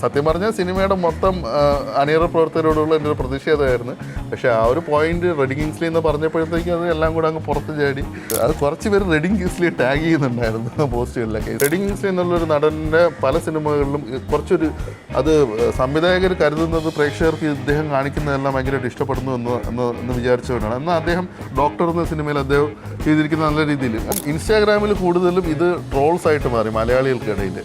സത്യം പറഞ്ഞാൽ സിനിമയുടെ മൊത്തം അണിയറ പ്രവർത്തകരോടുള്ള എന്റെ ഒരു പ്രതിഷേധമായിരുന്നു. പക്ഷേ ആ ഒരു പോയിന്റ് റെഡിങ് കിങ്സ്ലി എന്ന് പറഞ്ഞപ്പോഴത്തേക്കും അത് എല്ലാം കൂടെ അങ്ങ് പുറത്ത് ചാടി. അത് കുറച്ച് പേര് റെഡിങ് കിങ്സ്ലി ടാഗ് ചെയ്യുന്നുണ്ടായിരുന്നു പോസ്റ്റുകളിലൊക്കെ. റെഡിങ് കിങ്സ്ലി എന്നുള്ളൊരു നടന്റെ പല സിനിമകളിലും കുറച്ചൊരു അത് സംവിധായകർ കരുതുന്നത് പ്രേക്ഷകർക്ക് ഇദ്ദേഹം കാണിക്കുന്നതെല്ലാം ഭയങ്കരമായിട്ട് ഇഷ്ടപ്പെടുന്നു എന്ന് എന്ന് എന്ന് വിചാരിച്ചുകൊണ്ടാണ് എന്നാൽ അദ്ദേഹം ഡോക്ടർ എന്ന സിനിമയിൽ അദ്ദേഹം ചെയ്തിരിക്കുന്ന നല്ല രീതിയിൽ. ഇൻസ്റ്റാഗ്രാമിൽ കൂടുതലും ഇത് ട്രോൾസ് ആയിട്ട് മാറി മലയാളികൾക്കിടയിൽ.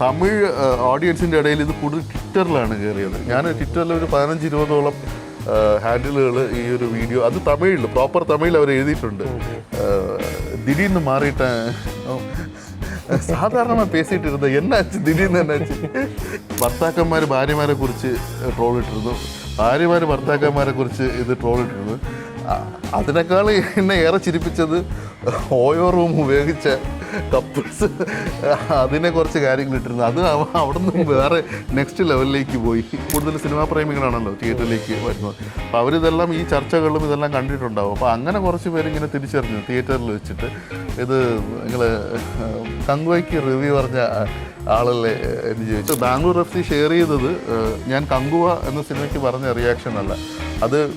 തമിഴ് ഓഡിയൻസിന്റെ ഇടയിൽ ഇത് കൂടുതൽ ട്വിറ്ററിലാണ് കയറിയത്. ഞാൻ ട്വിറ്ററിൽ ഒരു പതിനഞ്ച് ഇരുപതോളം ഹാൻഡിലുകൾ ഈ ഒരു വീഡിയോ അത് തമിഴിൽ പ്രോപ്പർ തമിഴിൽ അവർ എഴുതിയിട്ടുണ്ട്. ദിടീർന്ന് മാറിയിട്ട് സാധാരണ പേസിയിട്ട് ഇരുന്നത് എന്നാച്ച് ദിടീർന്ന് എന്നാച്ച് ഭർത്താക്കന്മാർ ഭാര്യമാരെ കുറിച്ച് ട്രോൾ ഇട്ടിരുന്നു ഭാര്യമാർ ഭർത്താക്കന്മാരെ കുറിച്ച് ഇത് ട്രോൾ ഇട്ടിരുന്നു അതിനേക്കാൾ എന്നെ ഏറെ ചിരിപ്പിച്ചത് ഓയോ റൂം ഉപയോഗിച്ച കപ്പിൾസ് അതിനെ കുറച്ച് കാര്യങ്ങൾ ഇട്ടിരുന്നു. അത് അവ- അവിടെ നിന്ന് വേറെ നെക്സ്റ്റ് ലെവലിലേക്ക് പോയി. കൂടുതൽ സിനിമാ പ്രേമികളാണല്ലോ തിയേറ്ററിലേക്ക് വരുന്നത്. അപ്പോൾ അവരിതെല്ലാം ഈ ചർച്ചകളും ഇതെല്ലാം കണ്ടിട്ടുണ്ടാവും. അപ്പോൾ അങ്ങനെ കുറച്ച് പേര് ഇങ്ങനെ തിരിച്ചറിഞ്ഞു തിയേറ്ററിൽ വെച്ചിട്ട്. ഇത് നിങ്ങൾ കങ്കുവയ്ക്ക് റിവ്യൂ പറഞ്ഞ ആളല്ലേ എന്ന് ചോദിച്ചു. ബാംഗ്ലൂർ എഫ് സി ഷെയർ ചെയ്തത് ഞാൻ കങ്കുവ എന്ന സിനിമയ്ക്ക് പറഞ്ഞ റിയാക്ഷൻ അല്ല. അത്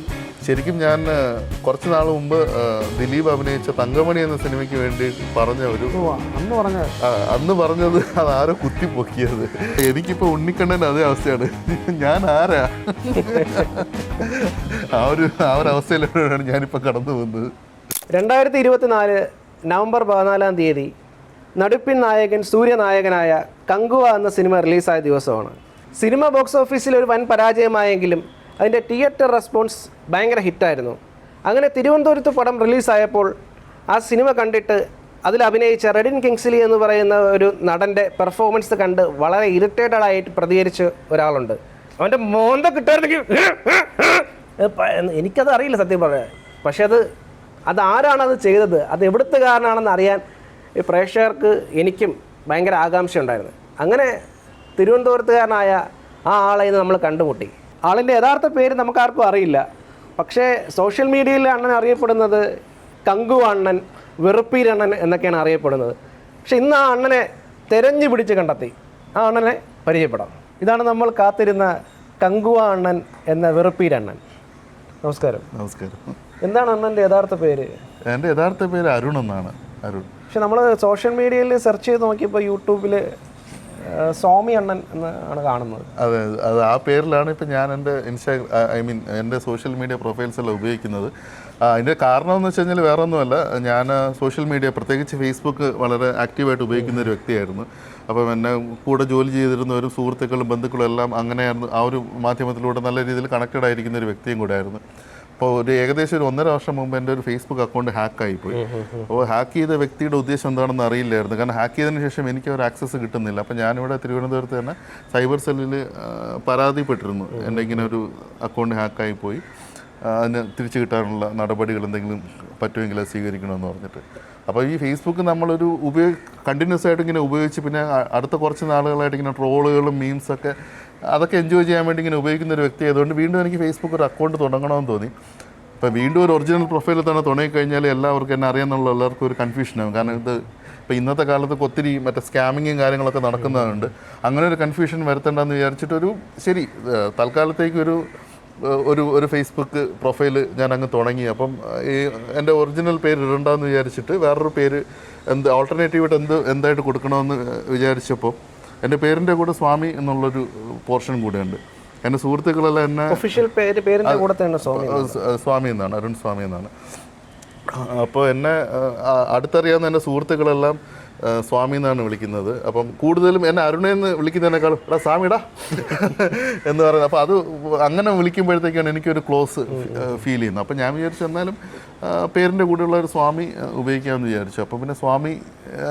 ശരിക്കും ഞാൻ കുറച്ച് നാൾ മുമ്പ് ദിലീപ് അഭിനയിച്ച തങ്കമണി എന്ന സിനിമയ്ക്ക് വേണ്ടി പറഞ്ഞ ഒരു അന്ന് പറഞ്ഞ അന്ന് പറഞ്ഞത് അത് ആരോ കുത്തിപ്പൊക്കിയത്. എനിക്കിപ്പോ ഉണ്ണിക്കണ്ണൻ അതേ അവസ്ഥയാണ്. ഞാൻ ആരാ? ആ ഒരു ആ ഒരു അവസ്ഥയിലാണ് ഞാനിപ്പോ കടന്നു വന്നത് രണ്ടായിരത്തി ഇരുപത്തിനാല് നവംബർ പതിനാലാം തീയതി നടുപ്പിൻ നായകൻ സൂര്യനായകനായ കങ്കുവ എന്ന സിനിമ റിലീസായ ദിവസമാണ്. സിനിമ ബോക്സ് ഓഫീസിൽ ഒരു വൻ പരാജയമായെങ്കിലും അതിന്റെ തിയേറ്റർ റെസ്പോൺസ് ഭയങ്കര ഹിറ്റായിരുന്നു. അങ്ങനെ തിരുവനന്തപുരത്ത് പടം റിലീസായപ്പോൾ ആ സിനിമ കണ്ടിട്ട് അതിൽ അഭിനയിച്ച റെഡിൻ കിങ്സ്ലി എന്ന് പറയുന്ന ഒരു നടന്റെ പെർഫോമൻസ് കണ്ട് വളരെ ഇറിറ്റേറ്റഡ് ആയിട്ട് പ്രതികരിച്ച ഒരാളുണ്ട്. അവന്റെ മോന്ത കിട്ടായിരുന്നെങ്കിൽ ഏ, എനിക്കത് അറിയില്ല സത്യം പറയാൻ പക്ഷെ അത് അത് ആരാണ് അത് ചെയ്തത്? അത് എവിടുത്തുകാരനാണെന്ന് അറിയാൻ ഈ പ്രേക്ഷകർക്ക് എനിക്കും ഭയങ്കര ആകാംക്ഷ ഉണ്ടായിരുന്നു അങ്ങനെ തിരുവനന്തപുരത്തുകാരനായ ആ ആളെ നമ്മൾ കണ്ടുമുട്ടി. ആളിന്റെ യഥാർത്ഥ പേര് നമുക്കാർക്കും അറിയില്ല. പക്ഷേ സോഷ്യൽ മീഡിയയിൽ അണ്ണൻ അറിയപ്പെടുന്നത് കങ്കു അണ്ണൻ വെറുപ്പീരണ്ണൻ എന്നൊക്കെയാണ് അറിയപ്പെടുന്നത്. പക്ഷെ ഇന്ന് ആ അണ്ണനെ തെരഞ്ഞു പിടിച്ച് കണ്ടെത്തി. ആ അണ്ണനെ പരിചയപ്പെടാം. ഇതാണ് നമ്മൾ കാത്തിരുന്ന കങ്കുവ അണ്ണൻ എന്ന വെറുപ്പീരണ്ണൻ നമസ്കാരം. നമസ്കാരം. എന്താണ് അണ്ണന്റെ യഥാർത്ഥ പേര്? എന്റെ യഥാർത്ഥ പേര് അരുൺ എന്നാണ്. അരുൺ. പക്ഷെ നമ്മൾ സോഷ്യൽ മീഡിയയിൽ സെർച്ച് ചെയ്ത് നോക്കിയപ്പോൾ യൂട്യൂബിൽ സ്വാമി അണ്ണൻ എന്ന് ആണ് കാണുന്നത്. അതെ അത്. ആ പേരിലാണ് ഇപ്പം ഞാൻ എന്റെ ഇൻസ്റ്റാ ഐ മീൻ എന്റെ സോഷ്യൽ മീഡിയ പ്രൊഫൈൽസ് എല്ലാം ഉപയോഗിക്കുന്നത്. അതിന്റെ കാരണം എന്ന് വെച്ച് കഴിഞ്ഞാൽ വേറെ ഒന്നുമല്ല ഞാൻ സോഷ്യൽ മീഡിയ പ്രത്യേകിച്ച് ഫേസ്ബുക്ക് വളരെ ആക്റ്റീവായിട്ട് ഉപയോഗിക്കുന്ന ഒരു വ്യക്തിയായിരുന്നു. അപ്പം എന്നെ കൂടെ ജോലി ചെയ്തിരുന്നവരും സുഹൃത്തുക്കളും ബന്ധുക്കളും എല്ലാം അങ്ങനെയായിരുന്നു ആ ഒരു മാധ്യമത്തിലൂടെ നല്ല രീതിയിൽ കണക്റ്റഡ് ആയിരിക്കുന്ന ഒരു വ്യക്തിയും കൂടെ ആയിരുന്നു. അപ്പോൾ ഒരു ഏകദേശം ഒരു ഒന്നര വർഷം മുമ്പ് എന്റെ ഒരു ഫേസ്ബുക്ക് അക്കൗണ്ട് ഹാക്ക് പോയി അപ്പോൾ ഹാക്ക് ചെയ്ത വ്യക്തിയുടെ ഉദ്ദേശം എന്താണെന്ന് അറിയില്ലായിരുന്നു. കാരണം ഹാക്ക് ചെയ്തതിന് ശേഷം എനിക്ക് ഒരു ആക്സസ് കിട്ടുന്നില്ല. അപ്പോൾ ഞാനിവിടെ തിരുവനന്തപുരത്ത് തന്നെ സൈബർ സെല്ലിൽ പരാതിപ്പെട്ടിരുന്നു. എന്റെ ഇങ്ങനെ ഒരു അക്കൗണ്ട് ഹാക്കായി പോയി അതിന് തിരിച്ചു കിട്ടാനുള്ള നടപടികൾ എന്തെങ്കിലും പറ്റുമെങ്കിൽ അത് സ്വീകരിക്കണമെന്ന് പറഞ്ഞിട്ട്. അപ്പോൾ ഈ ഫേസ്ബുക്ക് നമ്മളൊരു ഉപയോഗ കണ്ടിന്യൂസ് ആയിട്ട് ഇങ്ങനെ ഉപയോഗിച്ച് പിന്നെ അടുത്ത കുറച്ച് നാളുകളായിട്ട് ഇങ്ങനെ ട്രോളുകളും മീംസൊക്കെ അതൊക്കെ എൻജോയ് ചെയ്യാൻ വേണ്ടി ഇങ്ങനെ ഉപയോഗിക്കുന്ന ഒരു വ്യക്തി ആയതുകൊണ്ട് വീണ്ടും എനിക്ക് ഫേസ്ബുക്ക് ഒരു അക്കൗണ്ട് തുടങ്ങണമെന്ന് തോന്നി. അപ്പോൾ വീണ്ടും ഒരു ഒറിജിനൽ പ്രൊഫൈലിൽ തന്നെ തുടങ്ങിക്കഴിഞ്ഞാൽ എല്ലാവർക്കും എന്നെ അറിയാമെന്നുള്ള എല്ലാവർക്കും ഒരു കൺഫ്യൂഷനാകും കാരണം ഇത് ഇപ്പോൾ ഇന്നത്തെ കാലത്ത് ഒത്തിരി മറ്റേ സ്കാമിങ്ങും കാര്യങ്ങളൊക്കെ നടക്കുന്നതുകൊണ്ട് അങ്ങനെ ഒരു കൺഫ്യൂഷൻ വരുത്തണ്ടെന്ന് വിചാരിച്ചിട്ടൊരു ശരി തൽക്കാലത്തേക്കൊരു തൽക്കാലത്തേക്ക് ഒരു ഒരു ഒരു ഫേസ്ബുക്ക് പ്രൊഫൈൽ ഞാൻ അങ്ങ് തുടങ്ങി. അപ്പം ഈ എന്റെ ഒറിജിനൽ പേര് ഇടണ്ടെന്ന് വിചാരിച്ചിട്ട് വേറൊരു പേര് എന്ത് ഓൾട്ടർനേറ്റീവായിട്ട് എന്ത് എന്തായിട്ട് കൊടുക്കണമെന്ന് വിചാരിച്ചപ്പോൾ എന്റെ പേരിന്റെ കൂടെ സ്വാമി എന്നുള്ളൊരു പോർഷൻ കൂടെയുണ്ട്. എന്റെ സുഹൃത്തുക്കളെല്ലാം എന്നെ ഒഫീഷ്യൽ പേര് പേരിന്റെ കൂടെ തന്നെ സ്വാമി സ്വാമി എന്നാണ് അരുൺ സ്വാമി എന്നാണ്. അപ്പോൾ എന്നെ അടുത്തറിയാവുന്ന എന്റെ സുഹൃത്തുക്കളെല്ലാം സ്വാമി എന്നാണ് വിളിക്കുന്നത്. അപ്പം കൂടുതലും എന്നെ അരുണെന്ന് വിളിക്കുന്നതിനേക്കാൾ എടാ സ്വാമിടാ എന്ന് പറയുന്നത്. അപ്പോൾ അത് അങ്ങനെ വിളിക്കുമ്പോഴത്തേക്കാണ് എനിക്കൊരു ക്ലോസ് ഫീൽ ചെയ്യുന്നത്. അപ്പം ഞാൻ വിചാരിച്ചു എന്നാലും പേരിന്റെ കൂടെയുള്ള ഒരു സ്വാമി ഉപയോഗിക്കാമെന്ന് വിചാരിച്ചു. അപ്പം പിന്നെ സ്വാമി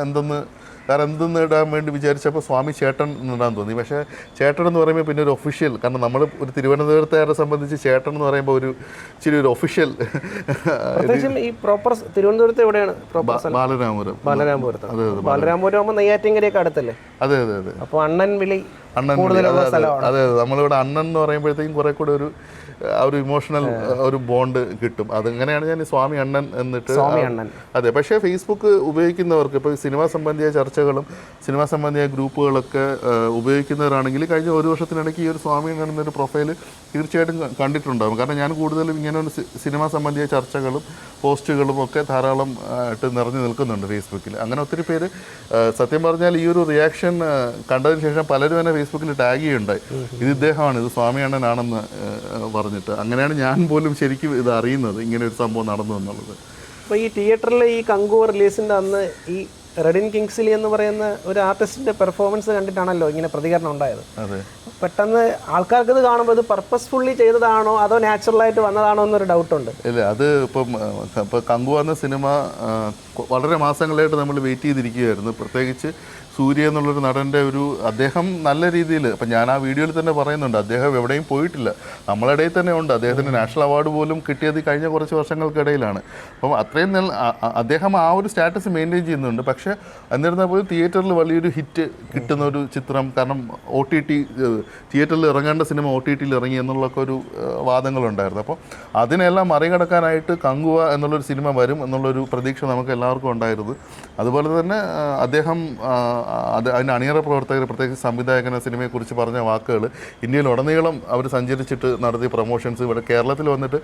എന്തെന്ന് വേറെ എന്തെന്ന് ഇടാൻ വേണ്ടി വിചാരിച്ചപ്പോൾ സ്വാമി ചേട്ടൻ എന്നിടാൻ തോന്നി. പക്ഷേ ചേട്ടൻ എന്ന് പറയുമ്പോൾ പിന്നെ ഒരു ഒഫീഷ്യൽ കാരണം നമ്മൾ ഒരു തിരുവനന്തപുരത്തുകാരെ സംബന്ധിച്ച് ചേട്ടൻ എന്ന് പറയുമ്പോൾ ഒരു ഇച്ചിരി ഒരു ഒഫീഷ്യൽ ഈ പ്രോപ്പർ തിരുവനന്തപുരത്ത് എവിടെയാണ്? ബാലരാമപുരം. ബാലരാമപുരത്ത്. ബാലരാമപുരം ആകുമ്പോൾ നെയ്യാറ്റിങ്കരയൊക്കെ അടുത്തല്ലേ? അതെ അതെ അതെ. അപ്പോൾ അണ്ണൻ വിളി അണ്ണൻ അതെ. നമ്മളിവിടെ അണ്ണൻ എന്ന് പറയുമ്പോഴത്തേക്കും കുറെ കൂടെ ഒരു ആ ഒരു ഇമോഷണൽ ഒരു ബോണ്ട് കിട്ടും. അതങ്ങനെയാണ് ഞാൻ സ്വാമി അണ്ണൻ എന്നിട്ട്. അതെ പക്ഷേ ഫേസ്ബുക്ക് ഉപയോഗിക്കുന്നവർക്ക് ഇപ്പോൾ സിനിമാ സംബന്ധിയായ ചർച്ചകളും സിനിമാ സംബന്ധിയായ ഗ്രൂപ്പുകളൊക്കെ ഉപയോഗിക്കുന്നവരാണെങ്കിൽ കഴിഞ്ഞ ഒരു വർഷത്തിനിടയ്ക്ക് ഈ ഒരു സ്വാമി അണ്ണൻ എന്നൊരു പ്രൊഫൈൽ തീർച്ചയായിട്ടും കണ്ടിട്ടുണ്ടാകും കാരണം ഞാൻ കൂടുതലും ഇങ്ങനെ ഒരു സിനിമ സംബന്ധിയായ ചർച്ചകളും പോസ്റ്റുകളും ഒക്കെ ധാരാളം ആയിട്ട് നിറഞ്ഞു നിൽക്കുന്നുണ്ട് ഫേസ്ബുക്കിൽ അങ്ങനെ ഒത്തിരി പേര് സത്യം പറഞ്ഞാൽ ഈ ഒരു റിയാക്ഷൻ കണ്ടതിന് ശേഷം പലരും എന്നെ ഫേസ്ബുക്കിൽ ടാഗ് ചെയ്യുണ്ടായി ഇത് ഇദ്ദേഹമാണ് ഇത് സ്വാമി അണ്ണനാണെന്ന് ആ, പറഞ്ഞിട്ട്. അങ്ങനെയാണ് ഞാൻ പോലും ശരിക്കും ഇത് അറിയുന്നത് ഇങ്ങനെ ഒരു സംഭവം നടന്നു എന്നുള്ളത്. അപ്പോൾ ഈ തിയേറ്ററിലെ ഈ കങ്കു റിലീസിന്റെ അന്ന് ഈ റെഡിൻ കിങ്സിലി എന്ന് പറയുന്ന ഒരു ആർട്ടിസ്റ്റിന്റെ പെർഫോമൻസ് കണ്ടിട്ടാണല്ലോ ഇങ്ങനെ പ്രതികരണം ഉണ്ടായത്. അതെ. പെട്ടെന്ന് ആൾക്കാർക്ക് ഇത് കാണുമ്പോൾ ഇത് പർപ്പസ്ഫുള്ളി ചെയ്തതാണോ അതോ നാച്ചുറലായിട്ട് വന്നതാണോ എന്നൊരു ഡൗട്ടുണ്ട് ഇല്ല അത് ഇപ്പം ഇപ്പം കങ്കു എന്ന സിനിമ വളരെ മാസങ്ങളായിട്ട് നമ്മൾ വെയിറ്റ് ചെയ്തിരിക്കുകയായിരുന്നു. പ്രത്യേകിച്ച് സൂര്യ എന്നുള്ളൊരു നടന്റെ ഒരു അദ്ദേഹം നല്ല രീതിയിൽ ഇപ്പം ഞാൻ ആ വീഡിയോയിൽ തന്നെ പറയുന്നുണ്ട് അദ്ദേഹം എവിടെയും പോയിട്ടില്ല. നമ്മളിടയിൽ തന്നെ ഉണ്ട്. അദ്ദേഹത്തിന് നാഷണൽ അവാർഡ് പോലും കിട്ടിയത് കഴിഞ്ഞ കുറച്ച് വർഷങ്ങൾക്കിടയിലാണ്. അപ്പം അത്രയും നല്ല അദ്ദേഹം ആ ഒരു സ്റ്റാറ്റസ് മെയിന്റെയിൻ ചെയ്യുന്നുണ്ട്. പക്ഷേ എന്നിരുന്നാൽ പോലും തിയേറ്ററിൽ വലിയൊരു ഹിറ്റ് കിട്ടുന്ന ഒരു ചിത്രം കാരണം ഒ ടി ടി തിയേറ്ററിൽ ഇറങ്ങേണ്ട സിനിമ ഒ ടി ടിയിൽ ഇറങ്ങി എന്നുള്ളൊക്കെ ഒരു വാദങ്ങളുണ്ടായിരുന്നു. അപ്പോൾ അതിനെല്ലാം മറികടക്കാനായിട്ട് കങ്കുവ എന്നുള്ളൊരു സിനിമ വരും എന്നുള്ളൊരു പ്രതീക്ഷ നമുക്ക് എല്ലാവർക്കും ഉണ്ടായിരുന്നു. അതുപോലെ തന്നെ അദ്ദേഹം അത് അതിന് അണിയറ പ്രവർത്തകർ പ്രത്യേകിച്ച് സംവിധായകന സിനിമയെക്കുറിച്ച് പറഞ്ഞ വാക്കുകൾ ഇന്ത്യയിൽ ഉടനീളം അവർ സഞ്ചരിച്ചിട്ട് നടത്തിയ പ്രൊമോഷൻസ് ഇവിടെ കേരളത്തിൽ വന്നിട്ട്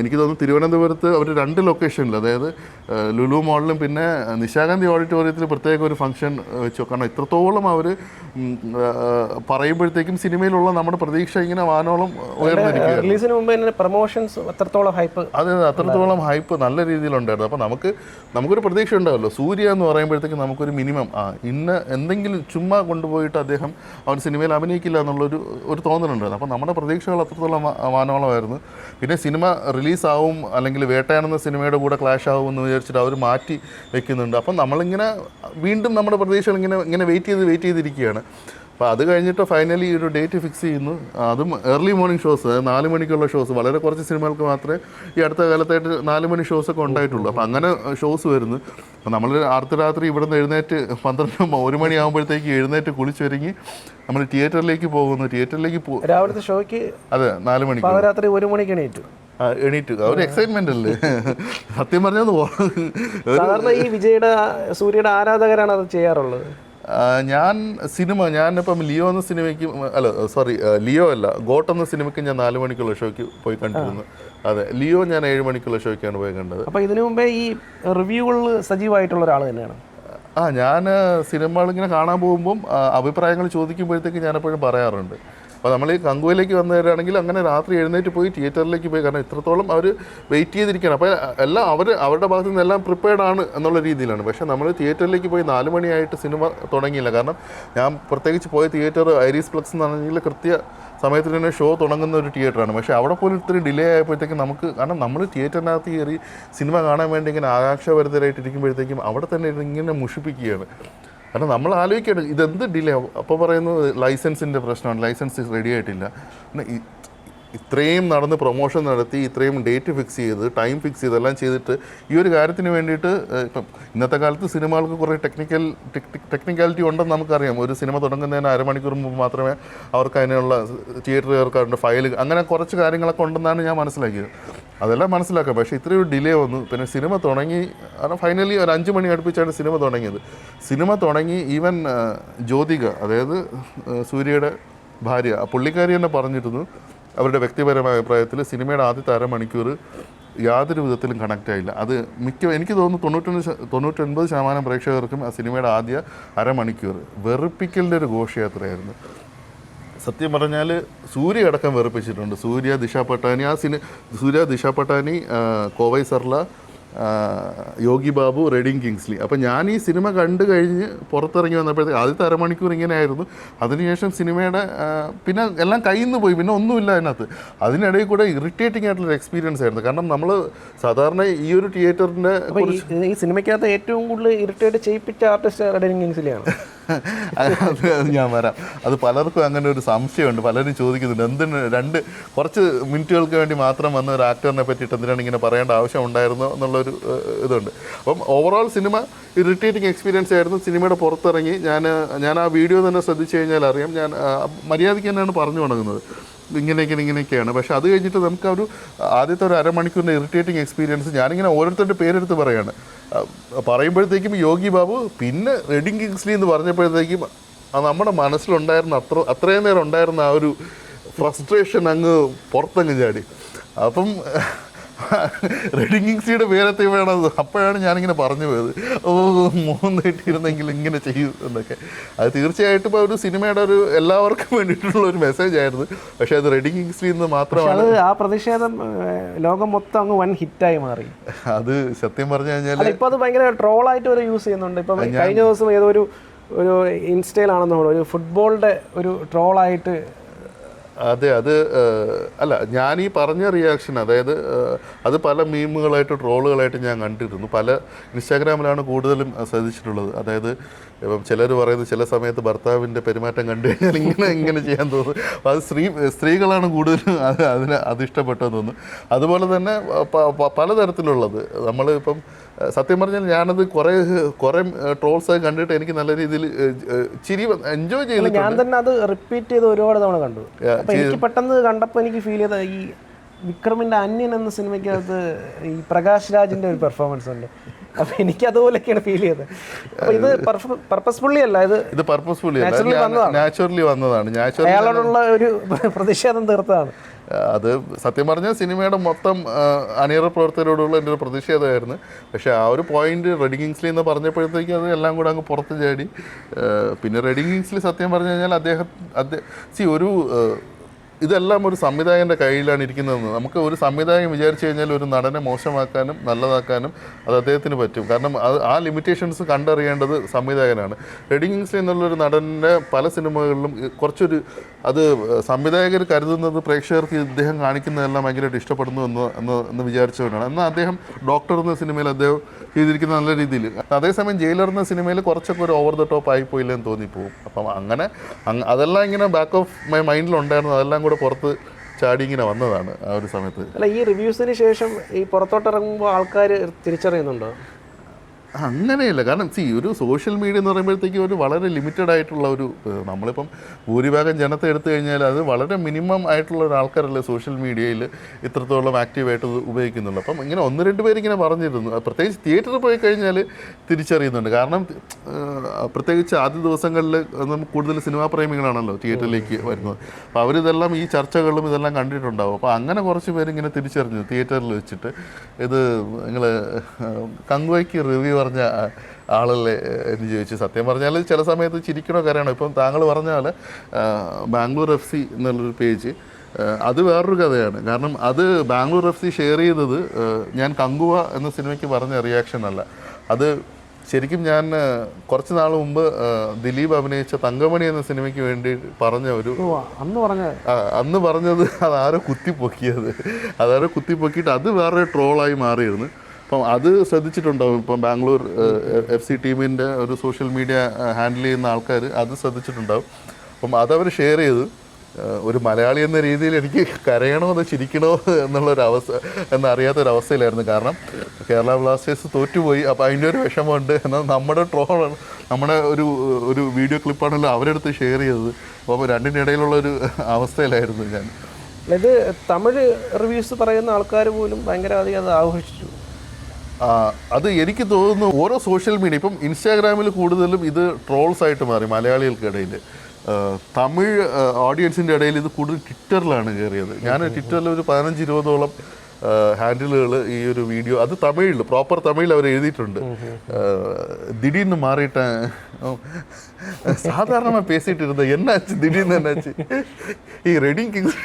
എനിക്ക് തോന്നുന്നു തിരുവനന്തപുരത്ത് അവർ രണ്ട് ലൊക്കേഷനിൽ അതായത് ലുലു മോളിലും പിന്നെ നിശാഗാന്ധി ഓഡിറ്റോറിയത്തിൽ പ്രത്യേക ഒരു ഫംഗ്ഷൻ വെച്ചു. കാരണം ഇത്രത്തോളം അവർ പറയുമ്പോഴത്തേക്കും സിനിമയിലുള്ള നമ്മുടെ പ്രതീക്ഷ ഇങ്ങനെ വാനോളം റിലീസിന് മുമ്പ് തന്നെ പ്രൊമോഷൻസ് അത്രത്തോളം ഹൈപ്പ് അതെ അതെ അത്രത്തോളം ഹൈപ്പ് നല്ല രീതിയിലുണ്ടായിരുന്നു. അപ്പോൾ നമുക്ക് നമുക്കൊരു പ്രതീക്ഷ ഉണ്ടാവല്ലോ. സൂര്യ എന്ന് പറയുമ്പോഴത്തേക്കും നമുക്കൊരു മിനിമം ആ ഇന്ന് എന്തെങ്കിലും ചുമ്മാ കൊണ്ടുപോയിട്ട് അദ്ദേഹം അവൻ സിനിമയിൽ അഭിനയിക്കില്ല എന്നുള്ളൊരു ഒരു തോന്നലുണ്ടായിരുന്നു. അപ്പോൾ നമ്മുടെ പ്രതീക്ഷകൾ അത്രത്തോളം വാനോളമായിരുന്നു പിന്നെ സിനിമ റിലീസാവും അല്ലെങ്കിൽ വേട്ടയാണെന്ന സിനിമയുടെ കൂടെ ക്ലാഷ് ആവും എന്ന് വിചാരിച്ചിട്ട് അവർ മാറ്റി വെക്കുന്നുണ്ട്. അപ്പം നമ്മളിങ്ങനെ വീണ്ടും നമ്മുടെ പ്രതീക്ഷകൾ ഇങ്ങനെ ഇങ്ങനെ വെയിറ്റ് ചെയ്ത് വെയിറ്റ് ചെയ്തിരിക്കുകയാണ്. അപ്പോൾ അത് കഴിഞ്ഞിട്ട് ഫൈനലി ഒരു ഡേറ്റ് ഫിക്സ് ചെയ്യുന്നു. അതും ഏർലി മോർണിംഗ് ഷോസ് നാല് മണിക്കുള്ള ഷോസ് വളരെ കുറച്ച് സിനിമകൾക്ക് മാത്രമേ ഈ അടുത്ത കാലത്തായിട്ട് നാല് മണി ഷോസ് ഒക്കെ ഉണ്ടായിട്ടുള്ളൂ. അപ്പോൾ അങ്ങനെ ഷോസ് വരുന്നു. അപ്പോൾ നമ്മൾ അർദ്ധരാത്രി ഇവിടുന്ന് എഴുന്നേറ്റ് പന്ത്രണ്ട് ഒരു മണിയാകുമ്പോഴത്തേക്ക് എഴുന്നേറ്റ് കുളിച്ചൊരുങ്ങി നമ്മൾ തിയേറ്ററിലേക്ക് പോകുന്നു. തിയേറ്ററിലേക്ക് പോ രാവിലത്തെ ഷോയ്ക്ക് അതെ നാല് മണിക്ക്. രാത്രി ഒരു മണിക്ക് എണീറ്റു. എണീറ്റു. ഒരു എക്സൈറ്റ്മെന്റ് അല്ലേ? സത്യം പറഞ്ഞാൽ സാധാരണ ഈ വിജയുടെ സൂര്യയുടെ ആരാധകരാണ് അത് ചെയ്യാറുള്ളത്? ഞാൻ സിനിമ ഞാനിപ്പം ലിയോ എന്ന സിനിമയ്ക്ക് അല്ല സോറി ലിയോ അല്ല ഗോട്ട് എന്ന സിനിമയ്ക്ക് ഞാൻ നാല് മണിക്കുള്ള ഷോയ്ക്ക് പോയി കണ്ടിരുന്നു. അതെ ലിയോ ഞാൻ ഏഴ് മണിക്കുള്ള ഷോയ്ക്കാണ് പോയി കണ്ടത്. അപ്പോൾ ഇതിനു മുമ്പേ ഈ റിവ്യൂകളിൽ സജീവമായിട്ടുള്ള ഒരാൾ തന്നെയാണ്. ആ ഞാൻ സിനിമകൾ ഇങ്ങനെ കാണാൻ പോകുമ്പം അഭിപ്രായങ്ങൾ ചോദിക്കുമ്പോഴത്തേക്ക് ഞാനെപ്പോഴും പറയാറുണ്ട്. അപ്പോൾ നമ്മൾ ഈ കങ്കുവയിലേക്ക് വന്നവരാണെങ്കിൽ അങ്ങനെ രാത്രി എഴുന്നേറ്റ് പോയി തിയേറ്ററിലേക്ക് പോയി. കാരണം ഇത്രത്തോളം അവർ വെയിറ്റ് ചെയ്തിരിക്കുകയാണ്. അപ്പോൾ എല്ലാം അവർ അവരുടെ ഭാഗത്തു നിന്ന് എല്ലാം പ്രിപ്പയർഡ് ആണ് എന്നുള്ള രീതിയിലാണ്. പക്ഷേ നമ്മൾ തിയേറ്ററിലേക്ക് പോയി നാല് മണിയായിട്ട് സിനിമ തുടങ്ങിയില്ല. കാരണം ഞാൻ പ്രത്യേകിച്ച് പോയ തിയേറ്റർ ഐരീസ് പ്ലക്സ് എന്നാണെങ്കിൽ കൃത്യ സമയത്തിന് തന്നെ ഷോ തുടങ്ങുന്ന ഒരു തിയേറ്ററാണ് പക്ഷേ അവിടെ പോലും ഇത്തിരി ഡിലേ ആയപ്പോഴത്തേക്കും നമുക്ക് കാരണം നമ്മൾ തിയേറ്ററിനകത്ത് കയറി സിനിമ കാണാൻ വേണ്ടി ഇങ്ങനെ ആകാംക്ഷഭരിതരായിട്ട് ഇരിക്കുമ്പോഴത്തേക്കും അവിടെ തന്നെ ഇങ്ങനെ മുഷിപ്പിക്കുകയാണ്. കാരണം നമ്മൾ ആലോചിക്കേണ്ടത് ഇതെന്ത് ഡിലേ അപ്പോൾ പറയുന്നത് ലൈസൻസിന്റെ പ്രശ്നമാണ് ലൈസൻസ് റെഡി ആയിട്ടില്ല. ഇത്രയും നടന്ന് പ്രൊമോഷൻ നടത്തി ഇത്രയും ഡേറ്റ് ഫിക്സ് ചെയ്ത് ടൈം ഫിക്സ് ചെയ്തെല്ലാം ചെയ്തിട്ട് ഈ ഒരു കാര്യത്തിന് വേണ്ടിയിട്ട് ഇപ്പം ഇന്നത്തെ കാലത്ത് സിനിമകൾക്ക് കുറേ ടെക്നിക്കൽ ടെക്നിക്കാലിറ്റി ഉണ്ടെന്ന് നമുക്കറിയാം. ഒരു സിനിമ തുടങ്ങുന്നതിന് അരമണിക്കൂർ മുമ്പ് മാത്രമേ അവർക്ക് അതിനുള്ള തിയേറ്ററുകാർക്കാരുടെ ഫയൽ അങ്ങനെ കുറച്ച് കാര്യങ്ങളൊക്കെ ഉണ്ടെന്നാണ് ഞാൻ മനസ്സിലാക്കിയത്. അതെല്ലാം മനസ്സിലാക്കാം. പക്ഷേ ഇത്രയും ഡിലേ വന്നു. പിന്നെ സിനിമ തുടങ്ങി കാരണം ഫൈനലി ഒരു അഞ്ച് മണി അടുപ്പിച്ചാണ് സിനിമ തുടങ്ങിയത്. സിനിമ തുടങ്ങി ഈവൻ ജ്യോതിക അതായത് സൂര്യയുടെ ഭാര്യ പുള്ളിക്കാരി തന്നെ പറഞ്ഞിരുന്നു അവരുടെ വ്യക്തിപരമായ അഭിപ്രായത്തിൽ സിനിമയുടെ ആദ്യത്തെ അരമണിക്കൂർ യാതൊരു വിധത്തിലും കണക്റ്റ് ആയില്ല. അത് മിക്ക എനിക്ക് തോന്നുന്നു തൊണ്ണൂറ്റൊന്ന് തൊണ്ണൂറ്റൊൻപത് ശതമാനം പ്രേക്ഷകർക്കും ആ സിനിമയുടെ ആദ്യ അരമണിക്കൂർ വെറുപ്പിക്കലിന്റെ ഒരു ഘോഷയാത്രയായിരുന്നു. സത്യം പറഞ്ഞാൽ സൂര്യ അടക്കം വെറുപ്പിച്ചിട്ടുണ്ട്. സൂര്യ ദിശ പട്ടാനി ആ സിനി സൂര്യ ദിശ പട്ടാനി കോവൈ സർല യോഗി ബാബു റെഡിങ് കിങ്സ്ലി. അപ്പം ഞാൻ ഈ സിനിമ കണ്ടു കഴിഞ്ഞ് പുറത്തിറങ്ങി വന്നപ്പോഴത്തേക്ക് ആദ്യത്തെ അരമണിക്കൂർ ഇങ്ങനെയായിരുന്നു. അതിനുശേഷം സിനിമയുടെ പിന്നെ എല്ലാം കയ്യിൽ നിന്ന് പോയി. പിന്നെ ഒന്നുമില്ല അതിനകത്ത്. അതിനിടയിൽ കൂടെ ഇറിറ്റേറ്റിംഗ് ആയിട്ടുള്ളൊരു എക്സ്പീരിയൻസ് ആയിരുന്നു. കാരണം നമ്മൾ സാധാരണ ഈ ഒരു തിയേറ്ററിന്റെ അപ്പോൾ ഈ ഈ സിനിമയ്ക്കകത്ത് ഏറ്റവും കൂടുതൽ ഇറിറ്റേറ്റ് ചെയ്യിപ്പിച്ച ആർട്ടിസ്റ്റ് റെഡിങ് കിങ്സിലെയാണ്. അത് ഞാൻ വരാം. അത് പലർക്കും അങ്ങനെ ഒരു സംശയമുണ്ട്. പലരും ചോദിക്കുന്നുണ്ട് എന്തിന് രണ്ട് കുറച്ച് മിനിറ്റുകൾക്ക് വേണ്ടി മാത്രം വന്ന ഒരു ആക്ടറിനെ പറ്റിയിട്ട് എന്തിനാണ് ഇങ്ങനെ പറയേണ്ട ആവശ്യം ഉണ്ടായിരുന്നോ എന്നുള്ളൊരു ഇതുണ്ട്. അപ്പം ഓവറോൾ സിനിമ ഇറിറ്റേറ്റിംഗ് എക്സ്പീരിയൻസ് ആയിരുന്നു. സിനിമയുടെ പുറത്തിറങ്ങി. ഞാൻ ഞാൻ ആ വീഡിയോ തന്നെ ശ്രദ്ധിച്ചു കഴിഞ്ഞാൽ അറിയാം. ഞാൻ മര്യാദയ്ക്ക് തന്നെയാണ് പറഞ്ഞു തുടങ്ങുന്നത്. ഇങ്ങനെയൊക്കെ ഇങ്ങനെയൊക്കെയാണ്. പക്ഷേ അത് കഴിഞ്ഞിട്ട് നമുക്ക് ഒരു ആദ്യത്തെ ഒരു അരമണിക്കൂറിന്റെ ഇറിറ്റേറ്റിംഗ് എക്സ്പീരിയൻസ് ഞാനിങ്ങനെ ഓരോരുത്തരുടെ പേരെടുത്ത് പറയാണ്. പറയുമ്പോഴത്തേക്കും യോഗി ബാബു പിന്നെ റെഡിങ് കിങ്സ്ലി എന്ന് പറഞ്ഞപ്പോഴത്തേക്കും നമ്മുടെ മനസ്സിലുണ്ടായിരുന്ന അത്ര അത്രയും നേരം ഉണ്ടായിരുന്ന ആ ഒരു ഫ്രസ്ട്രേഷൻ അങ്ങ് പുറത്തങ്ങ് ചാടി. അപ്പം റെഡിങ് കിങ്സിയുടെ പേരത്തെ വേണം അപ്പോഴാണ് ഞാനിങ്ങനെ പറഞ്ഞു പോയത്. ഓ മൂന്ന് നീട്ടിയിരുന്നെങ്കിൽ ഇങ്ങനെ ചെയ്യൂ എന്നൊക്കെ. അത് തീർച്ചയായിട്ടും ഇപ്പോൾ ഒരു സിനിമയുടെ ഒരു എല്ലാവർക്കും വേണ്ടിയിട്ടുള്ള ഒരു മെസ്സേജ് ആയിരുന്നു. പക്ഷേ അത് റെഡിങ് കിങ്സ്ലി എന്ന് മാത്രമാണ്. ആ പ്രതിഷേധം ലോകം മൊത്തം അങ്ങ് വൻ ഹിറ്റായി മാറി. അത് സത്യം പറഞ്ഞു കഴിഞ്ഞാൽ ഇപ്പം അത് ഭയങ്കര ട്രോളായിട്ട് വരെ യൂസ് ചെയ്യുന്നുണ്ട്. ഇപ്പം കഴിഞ്ഞ ദിവസം ഏതോ ഒരു ഒരു ഇൻസ്റ്റയിലാണെന്നുള്ളൂ ഒരു ഫുട്ബോളിന്റെ ഒരു ട്രോളായിട്ട് അതെ അത് അല്ല ഞാൻ ഈ പറഞ്ഞ റിയാക്ഷൻ അതായത് അത് പല മീമുകളായിട്ട് ട്രോളുകളായിട്ട് ഞാൻ കണ്ടിരുന്നു. പല ഇൻസ്റ്റാഗ്രാമിലാണ് കൂടുതലും ശ്രദ്ധിച്ചിട്ടുള്ളത് അതായത് ഇപ്പം ചിലർ പറയുന്നത് ചില സമയത്ത് ഭർത്താവിന്റെ പെരുമാറ്റം കണ്ടു കഴിഞ്ഞാൽ ഇങ്ങനെ ഇങ്ങനെ ചെയ്യാൻ തോന്നുന്നു അത് സ്ത്രീ സ്ത്രീകളാണ് കൂടുതലും അത് അതിന് അത് ഇഷ്ടപ്പെട്ടതെന്ന് തോന്നുന്നു. അതുപോലെ തന്നെ പലതരത്തിലുള്ളത്. ഏഹ്, സത്യം പറഞ്ഞാൽ ഞാനത് കുറേ കുറേ ട്രോൾസ് ഒക്കെ കണ്ടിട്ട് എനിക്ക് നല്ല രീതിയിൽ ചിരി എൻജോയ് ചെയ്തു ഞാൻ തന്നെ അത് റിപ്പീറ്റ് ചെയ്ത് ഒരുപാട് തവണ കണ്ടു. എനിക്ക് പെട്ടെന്ന് കണ്ടപ്പോൾ എനിക്ക് ഫീൽ ചെയ്ത ഈ വിക്രമിന്റെ അന്യൻ എന്ന സിനിമയ്ക്കകത്ത് ഈ പ്രകാശ് രാജിന്റെ ഒരു പെർഫോമൻസ് ഉണ്ട്. അപ്പൊ എനിക്ക് അതുപോലെയൊക്കെയാണ് ഫീൽ ചെയ്തത്. അപ്പൊ ഇത് പർപ്പസ്ഫുള്ളി അല്ല ഇത് ഇത് പർപ്പസ്ഫുള്ളി നാച്ചുറലി വന്നതാണ്. നാച്ചുറലി വന്നതാണ്. അയാളോടുള്ള ഒരു പ്രതിഷേധം തീർത്തതാണ്. അത് സത്യം പറഞ്ഞാൽ സിനിമയുടെ മൊത്തം അണിയറ പ്രവർത്തകരോടുള്ള എന്റെ ഒരു പ്രതിഷേധമായിരുന്നു. പക്ഷേ ആ ഒരു പോയിന്റ് റെഡിങ്സിൽ എന്ന് പറഞ്ഞപ്പോഴത്തേക്കും അത് എല്ലാം കൂടെ അങ്ങ് പുറത്ത് ചാടി. പിന്നെ റെഡിങ്സിൽ സത്യം പറഞ്ഞു കഴിഞ്ഞാൽ അദ്ദേഹം അദ്ദേഹം സി ഒരു ഇതെല്ലാം ഒരു സംവിധായകന്റെ കയ്യിലാണ് ഇരിക്കുന്നതെന്ന്. നമുക്ക് ഒരു സംവിധായകൻ വിചാരിച്ചു കഴിഞ്ഞാൽ ഒരു നടനെ മോശമാക്കാനും നല്ലതാക്കാനും അത് അദ്ദേഹത്തിന് പറ്റും. കാരണം അത് ആ ലിമിറ്റേഷൻസ് കണ്ടറിയേണ്ടത് സംവിധായകനാണ്. റെഡിങ് എന്നുള്ള എന്നുള്ളൊരു നടന്റെ പല സിനിമകളിലും കുറച്ചൊരു അത് സംവിധായകർ കരുതുന്നത് പ്രേക്ഷകർക്ക് ഇദ്ദേഹം കാണിക്കുന്നതെല്ലാം ഭയങ്കരമായിട്ട് ഇഷ്ടപ്പെടുന്നു എന്ന് എന്ന് എന്ന് വിചാരിച്ചുകൊണ്ടാണ് എന്നാൽ അദ്ദേഹം ഡോക്ടർ എന്ന സിനിമയിൽ അദ്ദേഹം ചെയ്തിരിക്കുന്ന നല്ല രീതിയിൽ. അതേസമയം ജയിലർ എന്ന സിനിമയിൽ കുറച്ചൊക്കെ ഒരു ഓവർ ദ ടോപ്പ് ആയി പോയില്ലെന്ന് തോന്നിപ്പോവും. അപ്പം അങ്ങനെ അതെല്ലാം ഇങ്ങനെ ബാക്ക് ഓഫ് മൈ മൈൻഡിലുണ്ടായിരുന്നു അതെല്ലാം കൂടെ പുറത്ത് ചാടി ഇങ്ങനെ വന്നതാണ് ആ ഒരു സമയത്ത്. അല്ല ഈ റിവ്യൂസിന് ശേഷം ഈ പുറത്തോട്ട് ഇറങ്ങുമ്പോൾ ആൾക്കാർ തിരിച്ചറിയുന്നുണ്ടോ? അങ്ങനെയല്ല. കാരണം സി ഒരു സോഷ്യൽ മീഡിയ എന്ന് പറയുമ്പോഴത്തേക്കും ഒരു വളരെ ലിമിറ്റഡ് ആയിട്ടുള്ള ഒരു നമ്മളിപ്പം ഭൂരിഭാഗം ജനത്തെ എടുത്തു കഴിഞ്ഞാൽ അത് വളരെ മിനിമം ആയിട്ടുള്ള ഒരു ആൾക്കാരല്ലേ സോഷ്യൽ മീഡിയയിൽ ഇത്രത്തോളം ആക്റ്റീവായിട്ട് ഉപയോഗിക്കുന്നുള്ളൂ. അപ്പം ഇങ്ങനെ ഒന്ന് രണ്ട് പേരിങ്ങനെ പറഞ്ഞിരുന്നു. പ്രത്യേകിച്ച് തിയേറ്ററിൽ പോയി കഴിഞ്ഞാൽ തിരിച്ചറിയുന്നുണ്ട്. കാരണം പ്രത്യേകിച്ച് ആദ്യ ദിവസങ്ങളിൽ നമുക്ക് കൂടുതൽ സിനിമാ പ്രേമികളാണല്ലോ തിയേറ്ററിലേക്ക് വരുന്നത്. അപ്പോൾ അവരിതെല്ലാം ഈ ചർച്ചകളും ഇതെല്ലാം കണ്ടിട്ടുണ്ടാവും. അപ്പോൾ അങ്ങനെ കുറച്ച് പേരിങ്ങനെ തിരിച്ചറിഞ്ഞു തിയേറ്ററിൽ വെച്ചിട്ട്. ഇത് നിങ്ങൾ കങ്കുവയ്ക്ക് റിവ്യൂ പറഞ്ഞ ആളല്ലേ എന്ന് ചോദിച്ചു സത്യം പറഞ്ഞാൽ ചില സമയത്ത് ചിരിക്കണോ കരയണോ ഇപ്പം താങ്കൾ പറഞ്ഞാൽ ബാംഗ്ലൂർ എഫ് സി എന്നുള്ളൊരു പേജ് അത് വേറൊരു കഥയാണ്. കാരണം അത് ബാംഗ്ലൂർ എഫ് സി ഷെയർ ചെയ്തത് ഞാൻ കങ്കുവ എന്ന സിനിമയ്ക്ക് പറഞ്ഞ റിയാക്ഷൻ അല്ല. അത് ശരിക്കും ഞാൻ കുറച്ച് നാൾ മുമ്പ് ദിലീപ് അഭിനയിച്ച തങ്കമണി എന്ന സിനിമയ്ക്ക് വേണ്ടി പറഞ്ഞ ഒരു അന്ന് പറഞ്ഞ അന്ന് പറഞ്ഞത് അതാരോ കുത്തിപ്പൊക്കിയത്. അതാരോ കുത്തിപ്പൊക്കിയിട്ട് അത് വേറെ ട്രോളായി മാറിയിരുന്നു. അപ്പം അത് ശ്രദ്ധിച്ചിട്ടുണ്ടാവും. ഇപ്പം ബാംഗ്ലൂർ എഫ് സി ടീമിന്റെ ഒരു സോഷ്യൽ മീഡിയ ഹാൻഡിൽ ചെയ്യുന്ന ആൾക്കാർ അത് ശ്രദ്ധിച്ചിട്ടുണ്ടാവും. അപ്പം അതവർ ഷെയർ ചെയ്ത് ഒരു മലയാളി എന്ന രീതിയിൽ എനിക്ക് കരയണോ അതോ ചിരിക്കണോ എന്നുള്ളൊരു അവസ്ഥ എന്നറിയാത്തൊരവസ്ഥയിലായിരുന്നു. കാരണം കേരള ബ്ലാസ്റ്റേഴ്സ് തോറ്റുപോയി അപ്പോൾ അതിന്റെ ഒരു വിഷമമുണ്ട്. എന്നാൽ നമ്മുടെ ട്രോൾ നമ്മുടെ ഒരു ഒരു വീഡിയോ ക്ലിപ്പാണല്ലോ അവരെടുത്ത് ഷെയർ ചെയ്തത്. അപ്പോൾ രണ്ടിന്റെ ഇടയിലുള്ള ഒരു അവസ്ഥയിലായിരുന്നു ഞാൻ. അതായത് തമിഴ് റിവ്യൂസ് പറയുന്ന ആൾക്കാർ പോലും ഭയങ്കര അത് ആഘോഷിച്ചു. അത് എനിക്ക് തോന്നുന്നു ഓരോ സോഷ്യൽ മീഡിയ ഇപ്പം ഇൻസ്റ്റാഗ്രാമിൽ കൂടുതലും ഇത് ട്രോൾസ് ആയിട്ട് മാറി മലയാളികൾക്കിടയിൽ തമിഴ് ഓഡിയൻസിന്റെ ഇടയിൽ ഇത് കൂടുതൽ ട്വിറ്ററിലാണ് കയറിയത്. ഞാൻ ട്വിറ്ററിൽ ഒരു പതിനഞ്ച് ഇരുപതോളം ഹാൻഡിലുകൾ ഈ ഒരു വീഡിയോ അത് തമിഴിൽ പ്രോപ്പർ തമിഴിൽ അവർ എഴുതിയിട്ടുണ്ട്. ദിടീന്ന് മാറിയിട്ട് சாதாரணமாக பேசிட்டு இருந்தேன் என்னாச்சு திடீர்னு என்னாச்சு ഈ റെഡിങ് കിങ്സ്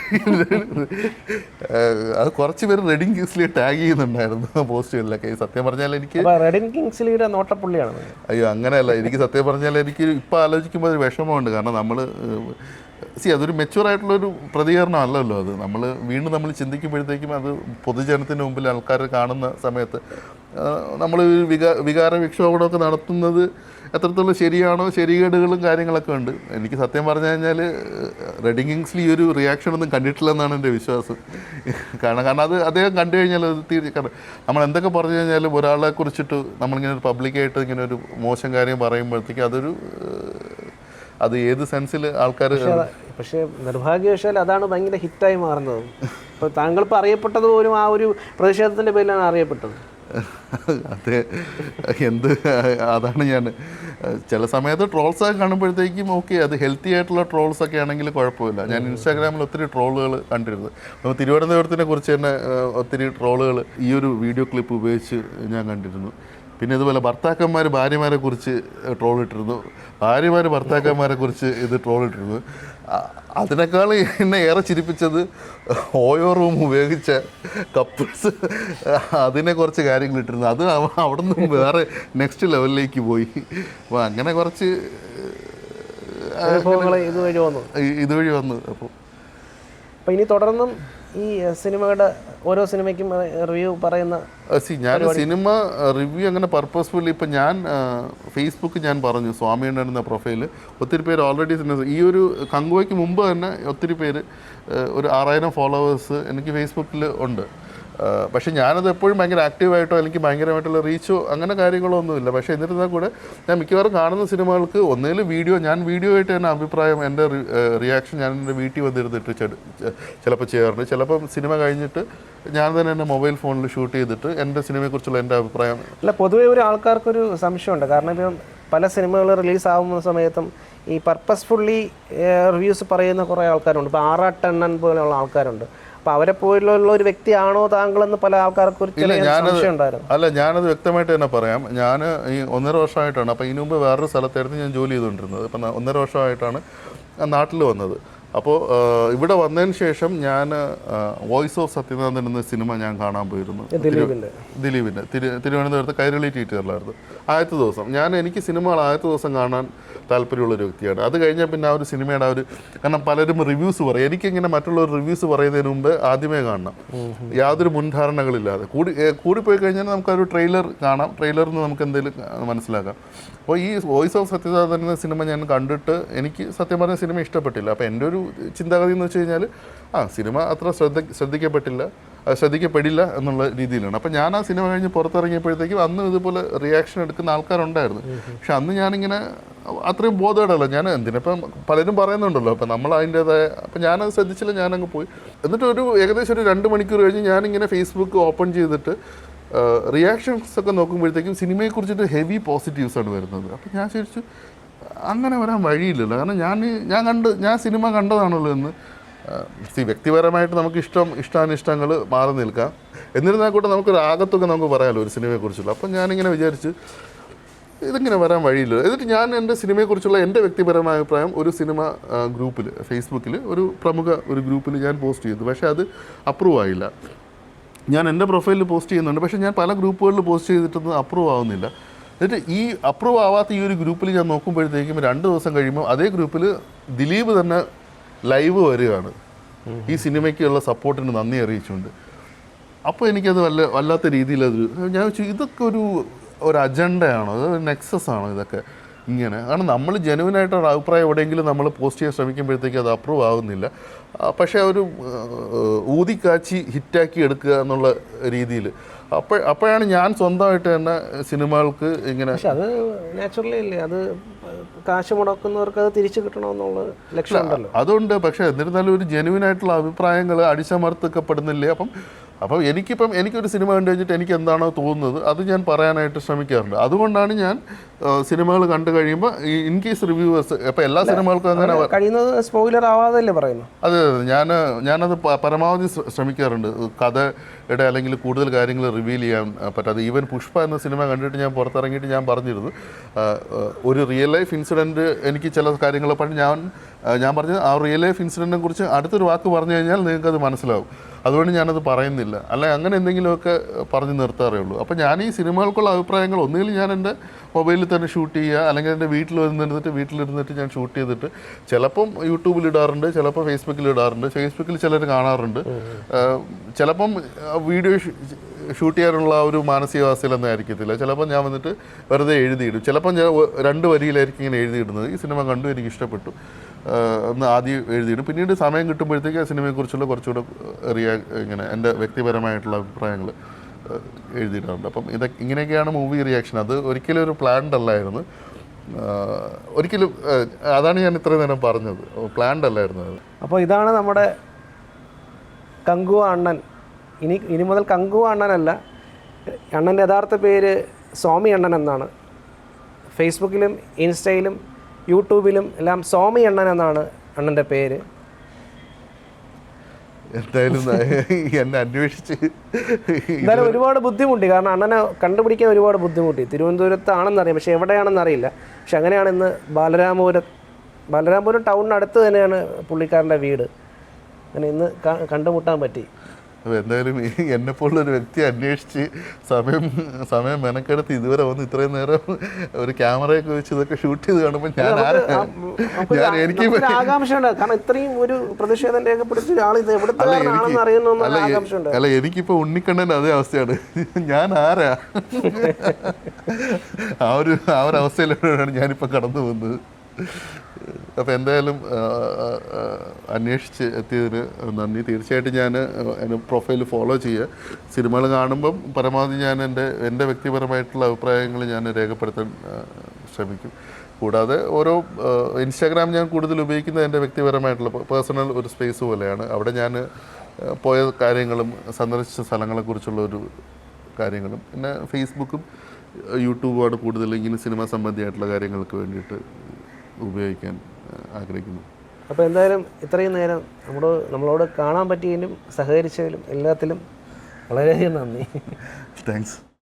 അത് കുറച്ച് പേര് റെഡിങ് കിങ്സ്ലി ടാഗ് ചെയ്യുന്നുണ്ടായിരുന്നു പോസ്റ്റുകളിലൊക്കെ ഈ സത്യം പറഞ്ഞാൽ എനിക്ക് അപ്പൊ റെഡിൻ കിങ്സ്ലിയുടെ നോട്ടപ്പുള്ളിയാണ് അയ്യോ അങ്ങനെയല്ല എനിക്ക് സത്യം പറഞ്ഞാൽ എനിക്ക് ഇപ്പം ആലോചിക്കുമ്പോൾ ഒരു വിഷമമുണ്ട് കാരണം നമ്മൾ സി അതൊരു മെച്ചുവർ ആയിട്ടുള്ളൊരു പ്രതികരണം അല്ലല്ലോ അത് നമ്മൾ വീണ്ടും നമ്മൾ ചിന്തിക്കുമ്പോഴത്തേക്കും അത് പൊതുജനത്തിന് മുമ്പിൽ ആൾക്കാർ കാണുന്ന സമയത്ത് നമ്മൾ വികാ വികാര വിക്ഷോഭണമൊക്കെ നടത്തുന്നത് എത്രത്തോളം ശരിയാണോ ശരികേടുകളും കാര്യങ്ങളൊക്കെ ഉണ്ട്. എനിക്ക് സത്യം പറഞ്ഞു കഴിഞ്ഞാൽ റെഡിങ് കിങ്സിൽ ഈ ഒരു റിയാക്ഷൻ ഒന്നും കണ്ടിട്ടില്ലെന്നാണ് എന്റെ വിശ്വാസം. കാരണം കാരണം അത് അദ്ദേഹം കണ്ടു കഴിഞ്ഞാൽ അത് തീർച്ച കാരണം നമ്മൾ എന്തൊക്കെ പറഞ്ഞു കഴിഞ്ഞാലും ഒരാളെ കുറിച്ചിട്ട് നമ്മളിങ്ങനെ ഒരു പബ്ലിക്കായിട്ട് ഇങ്ങനെ ഒരു മോശം കാര്യം പറയുമ്പോഴത്തേക്ക് അതൊരു അത് ഏത് സെൻസിൽ ആൾക്കാർ പക്ഷേ നിർഭാഗ്യവശാൽ അതാണ് ഭയങ്കര ഹിറ്റായി മാറുന്നത്. ഇപ്പോൾ താങ്കൾ ഇപ്പോൾ അറിയപ്പെട്ടത് പോലും ആ ഒരു പ്രതിഷേധത്തിന്റെ പേരിലാണ് അറിയപ്പെട്ടത്. അതെ എന്ത് അതാണ് ഞാൻ ചില സമയത്ത് ട്രോൾസൊക്കെ കാണുമ്പോഴത്തേക്കും ഓക്കെ അത് ഹെൽത്തി ആയിട്ടുള്ള ട്രോൾസ് ഒക്കെ ആണെങ്കിൽ കുഴപ്പമില്ല. ഞാൻ ഇൻസ്റ്റാഗ്രാമിൽ ഒത്തിരി ട്രോളുകൾ കണ്ടിരുന്നു. അപ്പോൾ തിരുവനന്തപുരത്തിനെ കുറിച്ച് തന്നെ ഒത്തിരി ട്രോളുകൾ ഈ ഒരു വീഡിയോ ക്ലിപ്പ് ഉപയോഗിച്ച് ഞാൻ കണ്ടിരുന്നു. പിന്നെ ഇതുപോലെ ഭർത്താക്കന്മാർ ഭാര്യമാരെ കുറിച്ച് ട്രോൾ ഇട്ടിരുന്നു. ഭാര്യമാർ ഭർത്താക്കന്മാരെ കുറിച്ച് ഇത് ട്രോൾ ഇട്ടിരുന്നു. അതിനേക്കാൾ എന്നെ ഏറെ ചിരിപ്പിച്ചത് ഓയോ റൂം ഉപയോഗിച്ച കപ്പിൾസ് അതിനെ കുറച്ച് കാര്യങ്ങൾ ഇട്ടിരുന്നു. അത് അവ- അവിടെ നിന്ന് വേറെ നെക്സ്റ്റ് ലെവലിലേക്ക് പോയി. അപ്പോൾ അങ്ങനെ കുറച്ച് ഇതുവഴി വന്നു. ഇതുവഴി വന്നു. അപ്പോൾ അപ്പോൾ ഇനി തുടർന്നും ഈ സിനിമയുടെ ഓരോ സിനിമയ്ക്കും റിവ്യൂ പറയുന്ന സി ഞാൻ സിനിമ റിവ്യൂ അങ്ങനെ പർപ്പസ്ഫുള്ളി ഇപ്പം ഞാൻ ഫേസ്ബുക്ക് ഞാൻ പറഞ്ഞു സ്വാമിയുടെ എന്ന പ്രൊഫൈൽ ഒത്തിരി പേര് ഓൾറെഡി ഈ ഒരു കങ്കുവയ്ക്ക് മുമ്പ് തന്നെ ഒത്തിരി പേര് ഒരു ആറായിരം ഫോളോവേഴ്സ് എനിക്ക് ഫേസ്ബുക്കിൽ ഉണ്ട്. പക്ഷേ ഞാനത് എപ്പോഴും ഭയങ്കര ആക്റ്റീവായിട്ടോ അല്ലെങ്കിൽ ഭയങ്കരമായിട്ടുള്ള റീച്ചോ അങ്ങനെ കാര്യങ്ങളോ ഒന്നുമില്ല പക്ഷേ എന്നിരുന്നാൽ കൂടെ ഞാൻ മിക്കവാറും കാണുന്ന സിനിമകൾക്ക് ഒന്നേൽ വീഡിയോ ഞാൻ വീഡിയോ ആയിട്ട് തന്നെ അഭിപ്രായം എന്റെ റിയാക്ഷൻ ഞാൻ എന്റെ വീട്ടിൽ വന്നിരുന്നിട്ട് ചിലപ്പോൾ ചെയ്യാറുണ്ട്. ചിലപ്പം സിനിമ കഴിഞ്ഞിട്ട് ഞാൻ തന്നെ എന്റെ മൊബൈൽ ഫോണിൽ ഷൂട്ട് ചെയ്തിട്ട് എന്റെ സിനിമയെക്കുറിച്ചുള്ള എന്റെ അഭിപ്രായം അല്ല പൊതുവെ ഒരു ആൾക്കാർക്കൊരു സംശയമുണ്ട്. കാരണം ഇപ്പം പല സിനിമകൾ റിലീസ് ആവുന്ന സമയത്തും ഈ പർപ്പസ്ഫുള്ളി റിവ്യൂസ് പറയുന്ന കുറേ ആൾക്കാരുണ്ട്. ഇപ്പോൾ ആറാട്ടെണ്ണൻ പോലെയുള്ള ആൾക്കാരുണ്ട്. അപ്പോൾ അവരെ പോലുള്ള ഒരു വ്യക്തിയാണോ താങ്കൾ താങ്കളെന്ന് പല ആൾക്കാർക്കും ഒരു അല്ല ഞാനത് വ്യക്തമായിട്ട് തന്നെ പറയാം. ഞാൻ ഈ ഒന്നര വർഷമായിട്ടാണ് അപ്പോൾ ഇതിനു മുമ്പ് വേറൊരു സ്ഥലത്തായിരുന്നു ഞാൻ ജോലി ചെയ്തുകൊണ്ടിരുന്നത്. അപ്പം ഒന്നര വർഷമായിട്ടാണ് നാട്ടിൽ വന്നത്. അപ്പോൾ ഇവിടെ വന്നതിന് ശേഷം ഞാൻ വോയിസ് ഓഫ് സത്യനാഥൻ എന്ന സിനിമ ഞാൻ കാണാൻ പോയിരുന്നു. ദിലീപിന്റെ ദിലീപിന്റെ തിരു തിരുവനന്തപുരത്ത് കൈരളി തിയേറ്ററിലായിരുന്നു. ആദ്യത്തെ ദിവസം. ഞാൻ എനിക്ക് സിനിമകൾ ആദ്യത്തെ ദിവസം കാണാൻ താല്പര്യമുള്ള ഒരു വ്യക്തിയാണ്. അത് കഴിഞ്ഞാൽ പിന്നെ ആ ഒരു സിനിമയുടെ ആ ഒരു കാരണം പലരും റിവ്യൂസ് പറയും. എനിക്കിങ്ങനെ മറ്റുള്ളവർ റിവ്യൂസ് പറയുന്നതിന് മുമ്പ് ആദ്യമേ കാണണം. യാതൊരു മുൻധാരണകളില്ലാതെ. കൂടി കൂടിപ്പോയി കഴിഞ്ഞാൽ നമുക്കൊരു ട്രെയിലർ കാണാം. ട്രെയിലറിൽ നിന്ന് നമുക്ക് എന്തെങ്കിലും മനസ്സിലാക്കാം. അപ്പോൾ ഈ വോയിസ് ഓഫ് സത്യനാഥൻ എന്ന സിനിമ ഞാൻ കണ്ടിട്ട് എനിക്ക് സത്യം പറഞ്ഞ സിനിമ ഇഷ്ടപ്പെട്ടില്ല. അപ്പോൾ എന്റെ ഒരു ചിന്താഗതി എന്ന് വെച്ച് കഴിഞ്ഞാൽ ആ സിനിമ അത്ര ശ്രദ്ധ ശ്രദ്ധിക്കപ്പെട്ടില്ല ശ്രദ്ധിക്കപ്പെടില്ല എന്നുള്ള രീതിയിലാണ്. അപ്പം ഞാൻ ആ സിനിമ കഴിഞ്ഞ് പുറത്തിറങ്ങിയപ്പോഴത്തേക്കും അന്ന് ഇതുപോലെ റിയാക്ഷൻ എടുക്കുന്ന ആൾക്കാരുണ്ടായിരുന്നു. പക്ഷെ അന്ന് ഞാനിങ്ങനെ അത്രയും ബോധമല്ല ഞാൻ എന്തിനിപ്പം പലരും പറയുന്നുണ്ടല്ലോ അപ്പം നമ്മൾ അതിന്റെതായ അപ്പം ഞാനത് ശ്രദ്ധിച്ചില്ല ഞാനങ്ങ് പോയി. എന്നിട്ട് ഒരു ഏകദേശം ഒരു രണ്ട് മണിക്കൂർ കഴിഞ്ഞ് ഞാനിങ്ങനെ ഫേസ്ബുക്ക് ഓപ്പൺ ചെയ്തിട്ട് റിയാക്ഷൻസ് ഒക്കെ നോക്കുമ്പോഴത്തേക്കും സിനിമയെക്കുറിച്ചിട്ട് ഹെവി പോസിറ്റീവ്സ് ആണ് വരുന്നത്. അപ്പം ഞാൻ ചോദിച്ചു അങ്ങനെ വരാൻ വഴിയില്ലല്ലോ. കാരണം ഞാൻ ഞാൻ കണ്ട് ഞാൻ സിനിമ കണ്ടതാണല്ലോ എന്ന് വ്യക്തിപരമായിട്ട് നമുക്ക് ഇഷ്ടം ഇഷ്ടാനിഷ്ടങ്ങൾ മാറി നിൽക്കാം. എന്നിരുന്നാൽ കൂടെ നമുക്കൊരു ആകത്തൊക്കെ നമുക്ക് പറയാമല്ലോ ഒരു സിനിമയെക്കുറിച്ചുള്ള അപ്പം ഞാനിങ്ങനെ വിചാരിച്ച് ഇതിങ്ങനെ വരാൻ വഴിയില്ല. എന്നിട്ട് ഞാൻ എന്റെ സിനിമയെക്കുറിച്ചുള്ള എന്റെ വ്യക്തിപരമായ അഭിപ്രായം ഒരു സിനിമ ഗ്രൂപ്പിൽ ഫേസ്ബുക്കിൽ ഒരു പ്രമുഖ ഒരു ഗ്രൂപ്പിൽ ഞാൻ പോസ്റ്റ് ചെയ്തു. പക്ഷേ അത് അപ്രൂവ് ആയില്ല. ഞാൻ എന്റെ പ്രൊഫൈലിൽ പോസ്റ്റ് ചെയ്യുന്നുണ്ട്. പക്ഷേ ഞാൻ പല ഗ്രൂപ്പുകളിൽ പോസ്റ്റ് ചെയ്തിട്ടൊന്നും അപ്രൂവ് ആവുന്നില്ല. എന്നിട്ട് ഈ അപ്രൂവ് ആവാത്ത ഈ ഒരു ഗ്രൂപ്പിൽ ഞാൻ നോക്കുമ്പോഴത്തേക്കും രണ്ട് ദിവസം കഴിയുമ്പോൾ അതേ ഗ്രൂപ്പിൽ ദിലീപ് തന്നെ ലൈവ് വരികയാണ്. ഈ സിനിമയ്ക്കുള്ള സപ്പോർട്ടിന് നന്ദി അറിയിച്ചുകൊണ്ട്. അപ്പോൾ എനിക്കത് വല്ല വല്ലാത്ത രീതിയിലത് ഞാൻ ഇതൊക്കെ ഒരു ഒരു അജണ്ടയാണോ അത് നെക്സസ് ആണോ ഇതൊക്കെ? ഇങ്ങനെ. കാരണം നമ്മൾ ജെനുവിനായിട്ടൊരു അഭിപ്രായം എവിടെയെങ്കിലും നമ്മൾ പോസ്റ്റ് ചെയ്യാൻ ശ്രമിക്കുമ്പോഴത്തേക്ക് അത് അപ്രൂവ് ആകുന്നില്ല പക്ഷേ ഒരു ഊതിക്കാച്ചി ഹിറ്റാക്കി എടുക്കുക എന്നുള്ള രീതിയിൽ. അപ്പോൾ അപ്പോഴാണ് ഞാൻ സ്വന്തമായിട്ട് തന്നെ സിനിമകൾക്ക് ഇങ്ങനെ പക്ഷെ അത് നാച്ചുറലി അല്ലേ? അത് കാശ് മുടക്കുന്നവർക്ക് അത് തിരിച്ചു കിട്ടണമെന്നുള്ള ലക്ഷ്യമുണ്ടല്ലോ. അതുണ്ട്. പക്ഷേ എന്നിരുന്നാലും ഒരു ജെനുവിനായിട്ടുള്ള അഭിപ്രായങ്ങൾ അടിച്ചമർത്തിക്കപ്പെടുന്നില്ലേ? അപ്പം അപ്പം എനിക്കിപ്പം എനിക്കൊരു സിനിമ കണ്ടു കഴിഞ്ഞിട്ട് എനിക്ക് എന്താണോ തോന്നുന്നത് അത് ഞാൻ പറയാനായിട്ട് ശ്രമിക്കാറുണ്ട്. അതുകൊണ്ടാണ് ഞാൻ സിനിമകൾ കണ്ടു കഴിയുമ്പോൾ ഈ ഇൻ കേസ് റിവ്യൂവേഴ്സ് അപ്പം എല്ലാ സിനിമകൾക്കും അങ്ങനെ കഴിയുന്നത് സ്പോയിലർ ആവാതല്ലേ പറയുന്നു അതെ അതെ ഞാൻ ഞാനത് പരമാവധി ശ്ര- ശ്രമിക്കാറുണ്ട്. കഥയുടെ അല്ലെങ്കിൽ കൂടുതൽ കാര്യങ്ങൾ റിവീൽ ചെയ്യാൻ പറ്റാതെ ഈവൻ പുഷ്പ എന്ന സിനിമ കണ്ടിട്ട് ഞാൻ പുറത്തിറങ്ങിയിട്ട് ഞാൻ പറഞ്ഞിരുന്നു. ഒരു റിയൽ ലൈഫ് ഇൻസിഡന്റ് എനിക്ക് ചില കാര്യങ്ങൾ പറഞ്ഞ് ഞാൻ ഞാൻ പറഞ്ഞത് ആ റിയൽ ലൈഫ് ഇൻസിഡന്റിനെ കുറിച്ച് അടുത്തൊരു വാക്ക് പറഞ്ഞു കഴിഞ്ഞാൽ നിങ്ങൾക്കത് മനസ്സിലാവും. അതുകൊണ്ട് ഞാനത് പറയുന്നില്ല. അല്ലെ അങ്ങനെ എന്തെങ്കിലുമൊക്കെ പറഞ്ഞു നിർത്താറേ ഉള്ളൂ. അപ്പോൾ ഞാൻ ഈ സിനിമകൾക്കുള്ള അഭിപ്രായങ്ങൾ ഒന്നുകിൽ ഞാൻ എന്റെ മൊബൈലിൽ തന്നെ ഷൂട്ട് ചെയ്യുക അല്ലെങ്കിൽ എന്റെ വീട്ടിൽ വന്നിരുന്നിട്ട് വീട്ടിലിരുന്നിട്ട് ഞാൻ ഷൂട്ട് ചെയ്തിട്ട് ചിലപ്പം യൂട്യൂബിൽ ഇടാറുണ്ട് ചിലപ്പോൾ ഫേസ്ബുക്കിൽ ഇടാറുണ്ട്. ഫേസ്ബുക്കിൽ ചിലർ കാണാറുണ്ട്. ചിലപ്പം വീഡിയോ ഷൂട്ട് ചെയ്യാനുള്ള ഒരു മാനസികാവസ്ഥയിലൊന്നും ആയിരിക്കത്തില്ല. ചിലപ്പോൾ ഞാൻ വന്നിട്ട് വെറുതെ എഴുതിയിടും. ചിലപ്പം ഞാൻ രണ്ട് വരിയിലായിരിക്കും ഇങ്ങനെ എഴുതിയിടുന്നത്. ഈ സിനിമ കണ്ടു എനിക്ക് ഇഷ്ടപ്പെട്ടു. എന്ന് ആദ്യം എഴുതിയിടും. പിന്നീട് സമയം കിട്ടുമ്പോഴത്തേക്ക് ആ സിനിമയെക്കുറിച്ചുള്ള കുറച്ചുകൂടെ റിയാ ഇങ്ങനെ എന്റെ വ്യക്തിപരമായിട്ടുള്ള അഭിപ്രായങ്ങൾ എഴുതിയിട്ടുണ്ട് അപ്പം ഇതൊക്കെ ഇങ്ങനെയൊക്കെയാണ് മൂവി റിയാക്ഷൻ. അത് ഒരിക്കലും ഒരു പ്ലാൻഡ് അല്ലായിരുന്നു. ഒരിക്കലും അതാണ് ഞാൻ ഇത്രയും നേരം പറഞ്ഞത്. പ്ലാൻഡ് അല്ലായിരുന്നു അത്. അപ്പോൾ ഇതാണ് നമ്മുടെ കങ്കു അണ്ണൻ. ഇനി ഇനി മുതൽ കങ്കു അണ്ണനല്ല അണ്ണന്റെ യഥാർത്ഥ പേര് സ്വാമി അണ്ണൻ എന്നാണ്. ഫേസ്ബുക്കിലും ഇൻസ്റ്റയിലും യൂട്യൂബിലും എല്ലാം സ്വാമി അണ്ണൻ എന്നാണ് അണ്ണന്റെ പേര്. എന്തായാലും എന്നെ അന്വേഷിച്ച് എന്തായാലും ഒരുപാട് ബുദ്ധിമുട്ടി. കാരണം അണ്ണനെ കണ്ടുപിടിക്കാൻ ഒരുപാട് ബുദ്ധിമുട്ടി. തിരുവനന്തപുരത്താണെന്നറിയാം. പക്ഷെ എവിടെയാണെന്ന് അറിയില്ല പക്ഷെ അങ്ങനെയാണ് ഇന്ന് ബാലരാമപുരം ബാലരാമപുരം ടൗണിനടുത്ത് തന്നെയാണ് പുള്ളിക്കാരന്റെ വീട്. അങ്ങനെ ഇന്ന് കണ്ടുമുട്ടാൻ പറ്റി. അപ്പോൾ എന്തായാലും എന്നെപ്പോലുള്ളൊരു വ്യക്തി അന്വേഷിച്ച് സമയം സമയം മെനക്കെടുത്ത് ഇതുവരെ വന്ന് ഇത്രയും നേരം ഒരു ക്യാമറയൊക്കെ വെച്ച് ഇതൊക്കെ ഷൂട്ട് ചെയ്ത് കാണുമ്പോൾ ഞാൻ ഞാൻ എനിക്ക് ആകാംക്ഷയുണ്ട്. കാരണം ഇത്രയും ഒരു പ്രതിഷേധം രേഖപ്പെടുത്തി ഒരാൾ ഇത് എവിടുത്തെ അല്ല അറിയുന്ന എനിക്കിപ്പോൾ ഉണ്ണിക്കണ്ണൻ അതേ അവസ്ഥയാണ്. ഞാൻ ആരാ? ആ ഒരു ആ ഒരു അവസ്ഥയിലൂടെയാണ് ഞാനിപ്പോൾ കടന്നു വന്നത് അപ്പോൾ എന്തായാലും അന്വേഷിച്ച് എത്തിയതിന് നന്ദി. തീർച്ചയായിട്ടും ഞാൻ എന്റെ പ്രൊഫൈൽ ഫോളോ ചെയ്യുക സിനിമകൾ കാണുമ്പം പരമാവധി ഞാൻ എന്റെ എന്റെ വ്യക്തിപരമായിട്ടുള്ള അഭിപ്രായങ്ങൾ ഞാൻ രേഖപ്പെടുത്താൻ ശ്രമിക്കും. കൂടാതെ ഓരോ ഇൻസ്റ്റാഗ്രാം ഞാൻ കൂടുതൽ ഉപയോഗിക്കുന്നത് എന്റെ വ്യക്തിപരമായിട്ടുള്ള പേഴ്സണൽ ഒരു സ്പേസ് പോലെയാണ്. അവിടെ ഞാൻ പോയ കാര്യങ്ങളും സന്ദർശിച്ച സ്ഥലങ്ങളെക്കുറിച്ചുള്ള ഒരു കാര്യങ്ങളും പിന്നെ ഫേസ്ബുക്കും യൂട്യൂബുമാണ് കൂടുതൽ ഇങ്ങനെ സിനിമ സംബന്ധിയായിട്ടുള്ള കാര്യങ്ങൾക്ക് വേണ്ടിയിട്ട് ഉപയോഗിക്കാൻ ആഗ്രഹിക്കുന്നു. അപ്പോൾ എന്തായാലും ഇത്രയും നേരം നമ്മുടെ നമ്മളോട് കാണാൻ പറ്റിയതിനും സഹകരിച്ചതിലും എല്ലാത്തിലും വളരെയധികം നന്ദി. താങ്ക്സ്